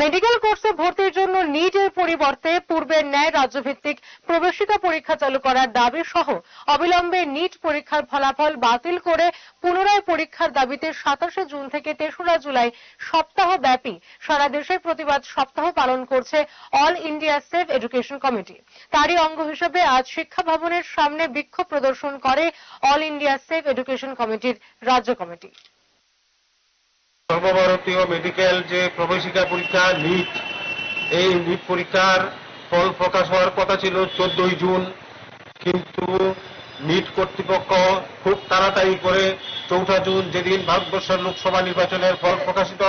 Medical কোর্সে ভর্তির জন্য নিটের পরিবর্তে পূর্বের ন্যায় রাজ্যভিত্তিক প্রবেশিকা পরীক্ষা চালু করার দাবি সহ অবিলম্বে নিট পরীক্ষার ফলাফল বাতিল করে পুনরায় পরীক্ষার দাবিতে সাতাশে জুন থেকে তেসরা জুলাই সপ্তাহব্যাপী সারা দেশে প্রতিবাদ সপ্তাহ পালন করছে all India safe education committee. তারই অঙ্গ হিসেবে আজ শিক্ষা ভবনের সামনে বিক্ষোভ প্রদর্শন করে অল ইন্ডিয়া সেফ এডুকেশন কমিটির রাজ্য কমিটি। সর্বভারতীয় মেডিকেল যে প্রবেশিকা পরীক্ষা নিট এই নিট পরীক্ষার ফল প্রকাশ হওয়ার কথা ছিল চোদ্দই জুন। কিন্তু নিট কর্তৃপক্ষ খুব তাড়াতাড়ি করে চৌঠা জুন যেদিন ভারতবর্ষের লোকসভা নির্বাচনের ফল প্রকাশিত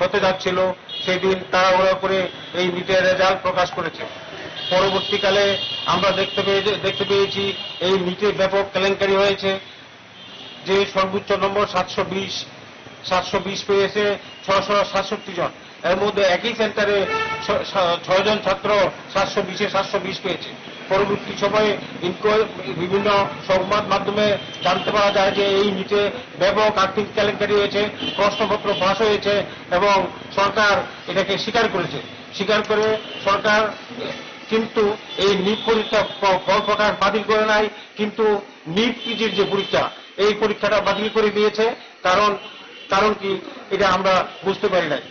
হতে যাচ্ছিল, সেদিন তাড়াহুড়া করে এই নিটের রেজাল্ট প্রকাশ করেছে। পরবর্তীকালে আমরা দেখতে পেয়ে, দেখতে পেয়েছি এই নিটে ব্যাপক কেলেঙ্কারি হয়েছে। যে সর্বোচ্চ নম্বর সাতশো বিশ সাতশো বিশ পেয়েছে ছশো সাতষট্টি জন। এর মধ্যে একই সেন্টারে ছয়জন ছাত্র সাতশো বিশে সাতশো বিশ পেয়েছে। পরবর্তী সময়ে বিভিন্ন সংবাদ মাধ্যমে জানতে পারা যায় যে এই নিচে ব্যাপক আর্থিক কেলেঙ্কারি হয়েছে, প্রশ্নপত্র ফাঁস হয়েছে এবং সরকার এটাকে স্বীকার করেছে। স্বীকার করে সরকার কিন্তু এই নিট পরীক্ষা ফল প্রকাশ বাতিল করে নাই, কিন্তু নিট পিজির যে পরীক্ষা, এই পরীক্ষাটা বাতিল করে দিয়েছে। কারণ কারণ কি? এটা আমরা বুঝতে পারি নাই।